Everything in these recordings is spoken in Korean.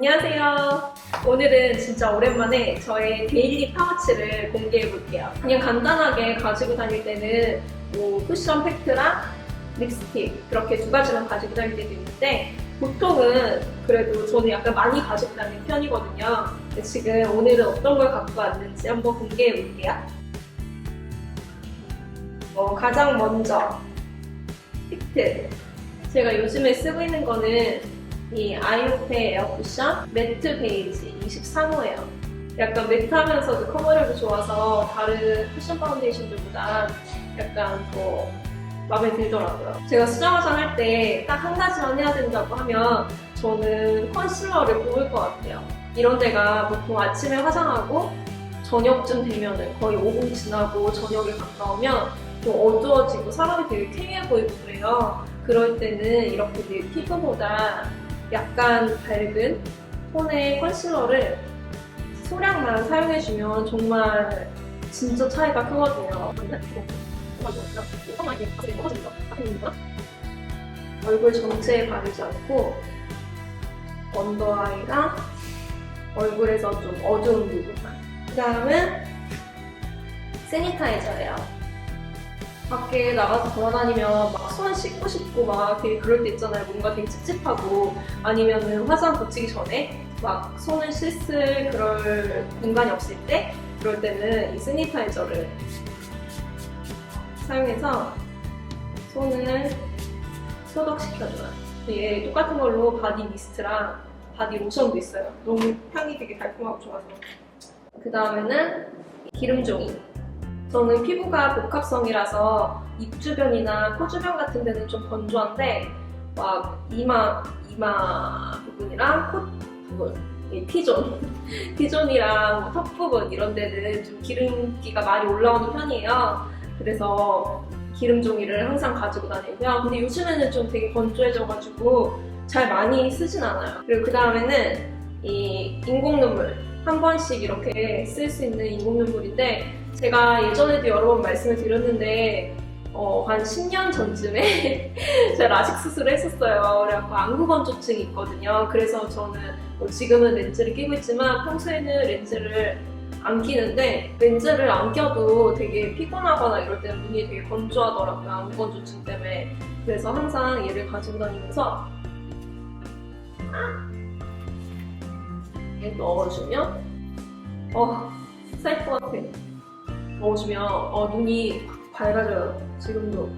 안녕하세요. 오늘은 진짜 오랜만에 저의 데일리 파우치를 공개해 볼게요. 그냥 간단하게 가지고 다닐 때는 뭐 쿠션 팩트랑 립스틱 그렇게 두 가지만 가지고 다닐 때도 있는데 보통은 그래도 저는 약간 많이 가지고 다니는 편이거든요. 근데 지금 오늘은 어떤 걸 갖고 왔는지 한번 공개해 볼게요. 어, 가장 먼저 팩트. 제가 요즘에 쓰고 있는 거는 이 아이오페 에어 쿠션 매트 베이지 23호예요. 약간 매트하면서도 커버력이 좋아서 다른 쿠션 파운데이션들보다 약간 더 마음에 들더라고요. 제가 수정 화장할 때 딱 한 가지만 해야 된다고 하면 저는 컨실러를 뽑을 것 같아요. 이런 데가 보통 아침에 화장하고 저녁쯤 되면은 거의 5분 지나고 저녁에 가까우면 좀 어두워지고 사람이 되게 쾌해 보이고 그래요. 그럴 때는 이렇게 내 피부보다 약간 밝은 톤의 컨실러를 소량만 사용해주면 정말 진짜 차이가 크거든요. 얼굴 전체에 바르지 않고 언더아이랑 얼굴에서 좀 어두운 부분만. 그 다음은 세니타이저예요. 밖에 나가서 돌아다니면 막 손 씻고 싶고 막 되게 그럴 때 있잖아요. 뭔가 되게 찝찝하고 아니면은 화장 고치기 전에 막 손을 씻을 그럴 공간이 없을 때 그럴 때는 이 세니타이저를 사용해서 손을 소독시켜줘요. 얘 똑같은 걸로 바디 미스트랑 바디 로션도 있어요. 너무 향이 되게 달콤하고 좋아서. 그 다음에는 기름종이. 저는 피부가 복합성이라서 입 주변이나 코 주변 같은 데는 좀 건조한데 막 이마 이마 부분이랑 코 부분, 이 T존, T존이랑 뭐턱 부분 이런 데는 좀 기름기가 많이 올라오는 편이에요. 그래서 기름 종이를 항상 가지고 다니고요. 근데 요즘에는 좀 되게 건조해져가지고 잘 많이 쓰진 않아요. 그리고 그 다음에는 이 인공 눈물 한 번씩 이렇게 쓸 수 있는 인공 눈물인데 제가 예전에도 여러 번 말씀을 드렸는데 어, 한 10년 전쯤에 제가 라식 수술을 했었어요. 그래갖고 안구건조증이 있거든요. 그래서 저는 뭐 지금은 렌즈를 끼고 있지만 평소에는 렌즈를 안 끼는데 렌즈를 안 껴도 되게 피곤하거나 이럴 때 눈이 되게 건조하더라고요. 안구건조증 때문에. 그래서 항상 얘를 가지고 다니면서 얘 넣어주면 어, 쌀 것 같아. 넣어주면 어, 눈이 확 밝아져요. 지금도.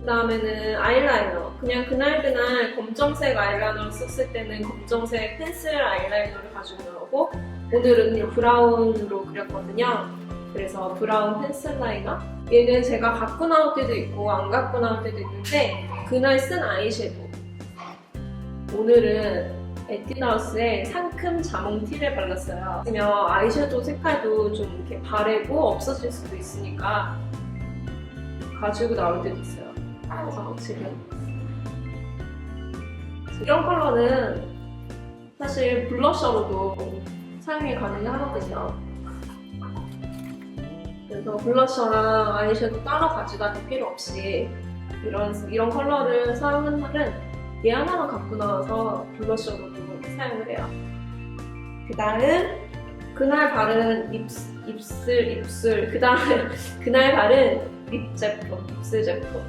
그 다음에는 아이라이너. 그냥 그날그날 검정색 아이라이너를 썼을 때는 검정색 펜슬 아이라이너를 가지고 나오고 오늘은 이 브라운으로 그렸거든요. 그래서 브라운 펜슬 라이너. 얘는 제가 갖고 나올 때도 있고 안 갖고 나올 때도 있는데 그날 쓴 아이섀도우. 오늘은 에뛰드하우스의 상큼 자몽 티를 발랐어요. 그러면 아이섀도우 색깔도 좀 이렇게 바래고 없어질 수도 있으니까 가지고 나올 때도 있어요. 그래서 지금 이런 컬러는 사실 블러셔로도 사용이 가능하거든요. 그래서 블러셔랑 아이섀도우 따로 가지고 다닐 필요 없이 이런 이런 컬러를 사용한 날은 얘 하나만 갖고 나와서 블러셔로도 사용을 해요. 그 다음 그날 바른 입, 입술 입술 그 다음 그날 바른 립 제품 입술 제품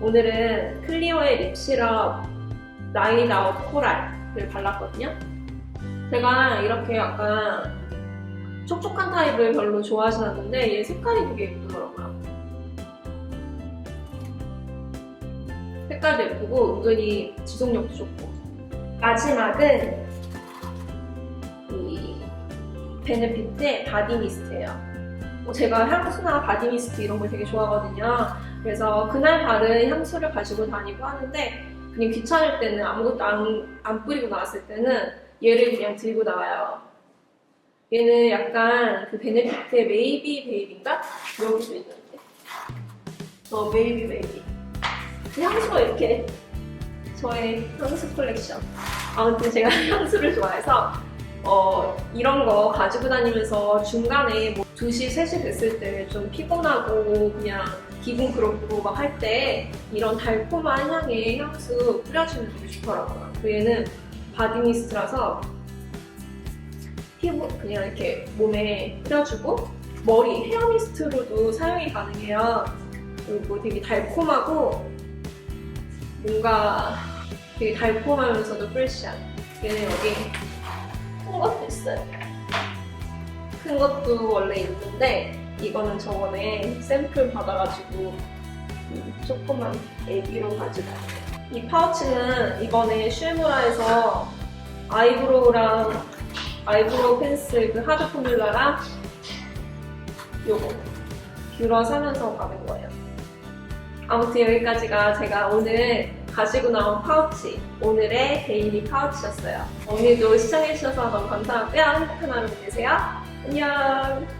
오늘은 클리오의 립 시럽 나인 아웃 코랄을 발랐거든요. 제가 이렇게 약간 촉촉한 타입을 별로 좋아하진 않는데 얘 색깔이 되게 예쁘더라고요. 색깔도 예쁘고 은근히 지속력도 좋고 마지막은 이 베네피트의 바디 미스트예요. 뭐 제가 향수나 바디 미스트 이런 걸 되게 좋아하거든요. 그래서 그날 바른 향수를 가지고 다니고 하는데 그냥 귀찮을 때는 아무것도 안, 안 뿌리고 나왔을 때는 얘를 그냥 들고 나와요. 얘는 약간 그 베네피트의 메이비 베이비인가? 여기도 있는데. 어, 메이비 베이비. 그 향수가 이렇게 저의 향수 컬렉션. 아무튼 제가 향수를 좋아해서 어, 이런 거 가지고 다니면서 중간에 뭐 2시, 3시 됐을 때 좀 피곤하고 그냥 기분 그렇고 막 할 때 이런 달콤한 향의 향수 뿌려주면 되게 좋더라고요. 그 얘는 바디 미스트라서 피부 그냥 이렇게 몸에 뿌려주고 머리 헤어 미스트로도 사용이 가능해요. 그리고 되게 달콤하고 뭔가 되게 달콤하면서도 프레시한 얘는 여기 큰 것도 있어요. 큰 것도 원래 있는데 이거는 저번에 샘플 받아가지고 음, 조그만 애기로 가지고. 이 파우치는 이번에 슈에무라에서 아이브로우랑 아이브로우 펜슬 그 하드 포뮬라랑 요거 뷰러 사면서 가는 거예요. 아무튼 여기까지가 제가 오늘 가지고 나온 파우치, 오늘의 데일리 파우치였어요. 오늘도 시청해주셔서 너무 감사하고요. 행복한 하루 보내세요. 안녕!